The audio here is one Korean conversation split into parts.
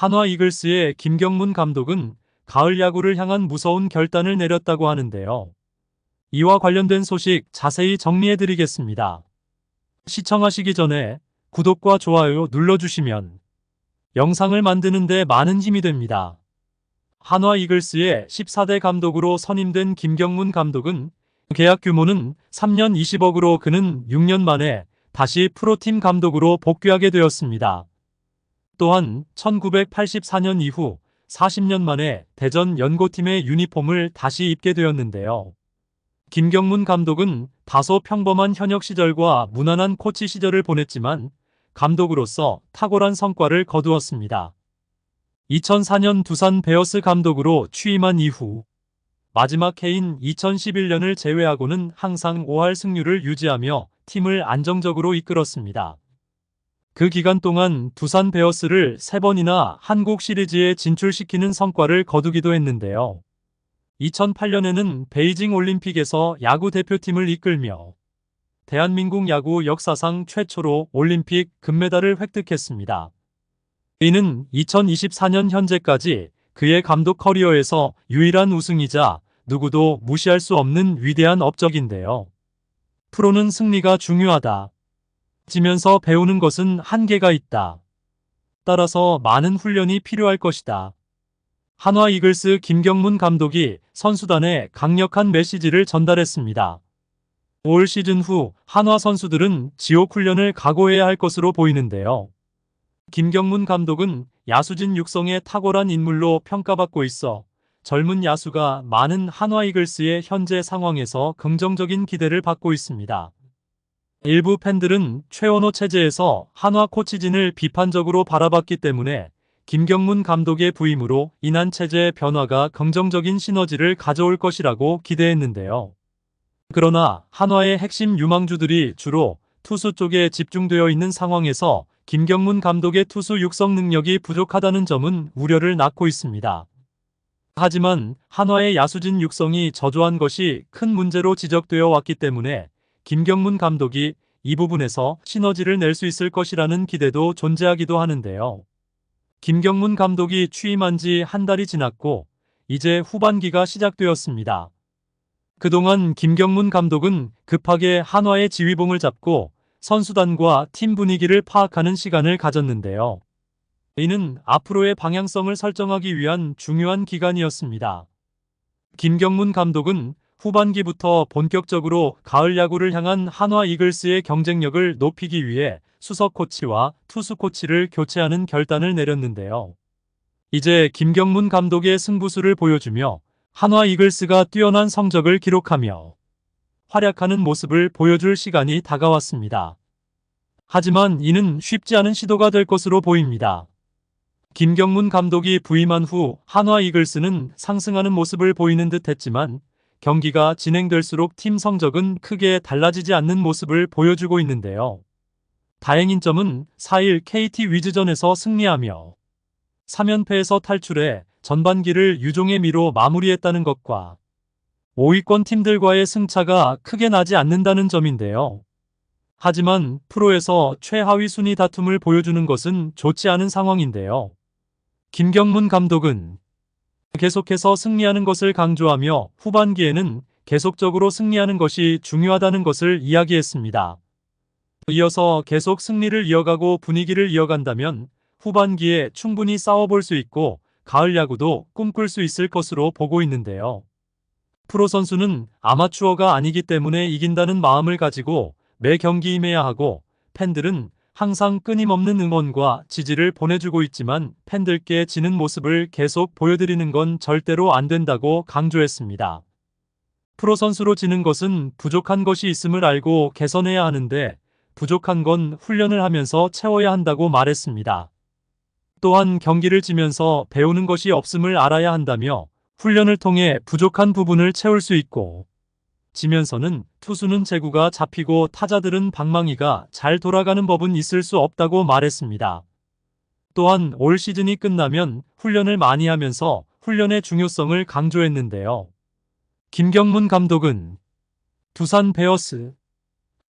한화 이글스의 김경문 감독은 가을 야구를 향한 무서운 결단을 내렸다고 하는데요. 이와 관련된 소식 자세히 정리해 드리겠습니다. 시청하시기 전에 구독과 좋아요 눌러주시면 영상을 만드는데 많은 힘이 됩니다. 한화 이글스의 14대 감독으로 선임된 김경문 감독은 계약 규모는 3년 20억으로 그는 6년 만에 다시 프로팀 감독으로 복귀하게 되었습니다. 또한 1984년 이후 40년 만에 대전 연고팀의 유니폼을 다시 입게 되었는데요. 김경문 감독은 다소 평범한 현역 시절과 무난한 코치 시절을 보냈지만 감독으로서 탁월한 성과를 거두었습니다. 2004년 두산 베어스 감독으로 취임한 이후 마지막 해인 2011년을 제외하고는 항상 5할 승률을 유지하며 팀을 안정적으로 이끌었습니다. 그 기간 동안 두산 베어스를 3번이나 한국 시리즈에 진출시키는 성과를 거두기도 했는데요. 2008년에는 베이징 올림픽에서 야구 대표팀을 이끌며 대한민국 야구 역사상 최초로 올림픽 금메달을 획득했습니다. 이는 2024년 현재까지 그의 감독 커리어에서 유일한 우승이자 누구도 무시할 수 없는 위대한 업적인데요. 프로는 승리가 중요하다. 지면서 배우는 것은 한계가 있다. 따라서 많은 훈련이 필요할 것이다. 한화 이글스 김경문 감독이 선수단에 강력한 메시지를 전달했습니다. 올 시즌 후 한화 선수들은 지옥 훈련을 각오해야 할 것으로 보이는데요. 김경문 감독은 야수진 육성의 탁월한 인물로 평가받고 있어 젊은 야수가 많은 한화 이글스의 현재 상황에서 긍정적인 기대를 받고 있습니다. 일부 팬들은 최원호 체제에서 한화 코치진을 비판적으로 바라봤기 때문에 김경문 감독의 부임으로 인한 체제의 변화가 긍정적인 시너지를 가져올 것이라고 기대했는데요. 그러나 한화의 핵심 유망주들이 주로 투수 쪽에 집중되어 있는 상황에서 김경문 감독의 투수 육성 능력이 부족하다는 점은 우려를 낳고 있습니다. 하지만 한화의 야수진 육성이 저조한 것이 큰 문제로 지적되어 왔기 때문에 김경문 감독이 이 부분에서 시너지를 낼 수 있을 것이라는 기대도 존재하기도 하는데요. 김경문 감독이 취임한 지 한 달이 지났고 이제 후반기가 시작되었습니다. 그동안 김경문 감독은 급하게 한화의 지휘봉을 잡고 선수단과 팀 분위기를 파악하는 시간을 가졌는데요. 이는 앞으로의 방향성을 설정하기 위한 중요한 기간이었습니다. 김경문 감독은 후반기부터 본격적으로 가을 야구를 향한 한화 이글스의 경쟁력을 높이기 위해 수석 코치와 투수 코치를 교체하는 결단을 내렸는데요. 이제 김경문 감독의 승부수를 보여주며 한화 이글스가 뛰어난 성적을 기록하며 활약하는 모습을 보여줄 시간이 다가왔습니다. 하지만 이는 쉽지 않은 시도가 될 것으로 보입니다. 김경문 감독이 부임한 후 한화 이글스는 상승하는 모습을 보이는 듯 했지만 경기가 진행될수록 팀 성적은 크게 달라지지 않는 모습을 보여주고 있는데요. 다행인 점은 4일 KT 위즈전에서 승리하며 3연패에서 탈출해 전반기를 유종의 미로 마무리했다는 것과 5위권 팀들과의 승차가 크게 나지 않는다는 점인데요. 하지만 프로에서 최하위 순위 다툼을 보여주는 것은 좋지 않은 상황인데요. 김경문 감독은 계속해서 승리하는 것을 강조하며 후반기에는 계속적으로 승리하는 것이 중요하다는 것을 이야기했습니다. 이어서 계속 승리를 이어가고 분위기를 이어간다면 후반기에 충분히 싸워볼 수 있고 가을 야구도 꿈꿀 수 있을 것으로 보고 있는데요. 프로 선수는 아마추어가 아니기 때문에 이긴다는 마음을 가지고 매 경기 임해야 하고 팬들은 항상 끊임없는 응원과 지지를 보내주고 있지만 팬들께 지는 모습을 계속 보여드리는 건 절대로 안 된다고 강조했습니다. 프로 선수로 지는 것은 부족한 것이 있음을 알고 개선해야 하는데 부족한 건 훈련을 하면서 채워야 한다고 말했습니다. 또한 경기를 지면서 배우는 것이 없음을 알아야 한다며 훈련을 통해 부족한 부분을 채울 수 있고 지면서는 투수는 제구가 잡히고 타자들은 방망이가 잘 돌아가는 법은 있을 수 없다고 말했습니다. 또한 올 시즌이 끝나면 훈련을 많이 하면서 훈련의 중요성을 강조했는데요. 김경문 감독은 두산 베어스,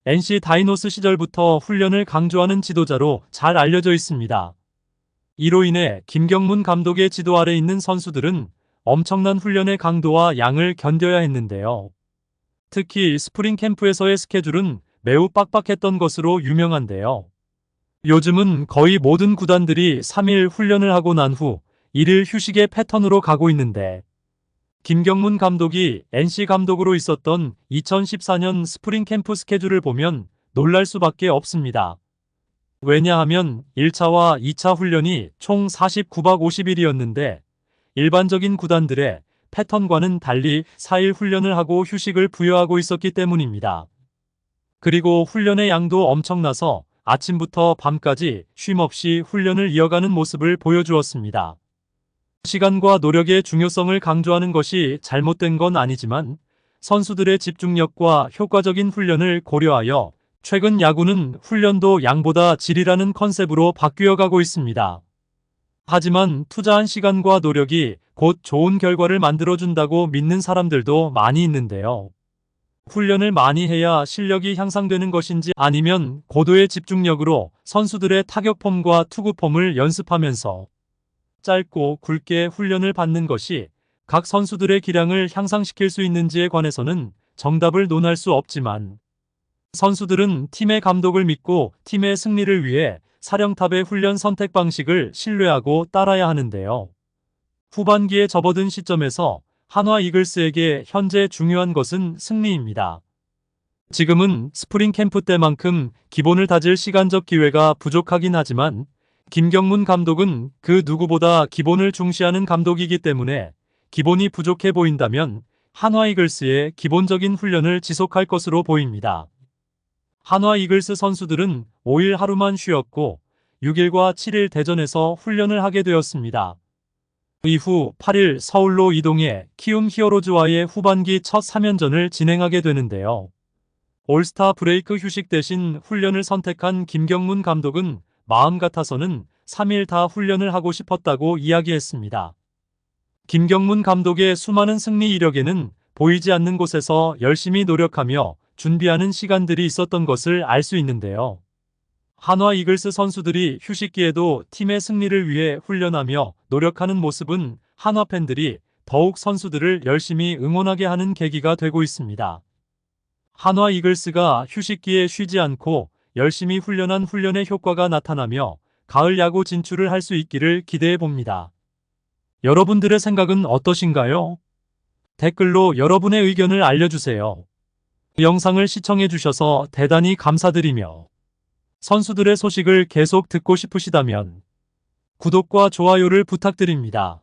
NC 다이노스 시절부터 훈련을 강조하는 지도자로 잘 알려져 있습니다. 이로 인해 김경문 감독의 지도 아래 있는 선수들은 엄청난 훈련의 강도와 양을 견뎌야 했는데요. 특히 스프링 캠프에서의 스케줄은 매우 빡빡했던 것으로 유명한데요. 요즘은 거의 모든 구단들이 3일 훈련을 하고 난 후 1일 휴식의 패턴으로 가고 있는데 김경문 감독이 NC 감독으로 있었던 2014년 스프링 캠프 스케줄을 보면 놀랄 수밖에 없습니다. 왜냐하면 1차와 2차 훈련이 총 49박 50일이었는데 일반적인 구단들의 패턴과는 달리 4일 훈련을 하고 휴식을 부여하고 있었기 때문입니다. 그리고 훈련의 양도 엄청나서 아침부터 밤까지 쉼없이 훈련을 이어가는 모습을 보여주었습니다. 시간과 노력의 중요성을 강조하는 것이 잘못된 건 아니지만 선수들의 집중력과 효과적인 훈련을 고려하여 최근 야구는 훈련도 양보다 질이라는 컨셉으로 바뀌어 가고 있습니다. 하지만 투자한 시간과 노력이 곧 좋은 결과를 만들어준다고 믿는 사람들도 많이 있는데요. 훈련을 많이 해야 실력이 향상되는 것인지 아니면 고도의 집중력으로 선수들의 타격폼과 투구폼을 연습하면서 짧고 굵게 훈련을 받는 것이 각 선수들의 기량을 향상시킬 수 있는지에 관해서는 정답을 논할 수 없지만 선수들은 팀의 감독을 믿고 팀의 승리를 위해 사령탑의 훈련 선택 방식을 신뢰하고 따라야 하는데요. 후반기에 접어든 시점에서 한화 이글스에게 현재 중요한 것은 승리입니다. 지금은 스프링 캠프 때만큼 기본을 다질 시간적 기회가 부족하긴 하지만 김경문 감독은 그 누구보다 기본을 중시하는 감독이기 때문에 기본이 부족해 보인다면 한화 이글스의 기본적인 훈련을 지속할 것으로 보입니다. 한화 이글스 선수들은 5일 하루만 쉬었고 6일과 7일 대전에서 훈련을 하게 되었습니다. 이후 8일 서울로 이동해 키움 히어로즈와의 후반기 첫 3연전을 진행하게 되는데요. 올스타 브레이크 휴식 대신 훈련을 선택한 김경문 감독은 마음 같아서는 3일 다 훈련을 하고 싶었다고 이야기했습니다. 김경문 감독의 수많은 승리 이력에는 보이지 않는 곳에서 열심히 노력하며 준비하는 시간들이 있었던 것을 알 수 있는데요. 한화 이글스 선수들이 휴식기에도 팀의 승리를 위해 훈련하며 노력하는 모습은 한화 팬들이 더욱 선수들을 열심히 응원하게 하는 계기가 되고 있습니다. 한화 이글스가 휴식기에 쉬지 않고 열심히 훈련한 훈련의 효과가 나타나며 가을 야구 진출을 할 수 있기를 기대해 봅니다. 여러분들의 생각은 어떠신가요? 댓글로 여러분의 의견을 알려주세요. 영상을 시청해 주셔서 대단히 감사드리며 선수들의 소식을 계속 듣고 싶으시다면 구독과 좋아요를 부탁드립니다.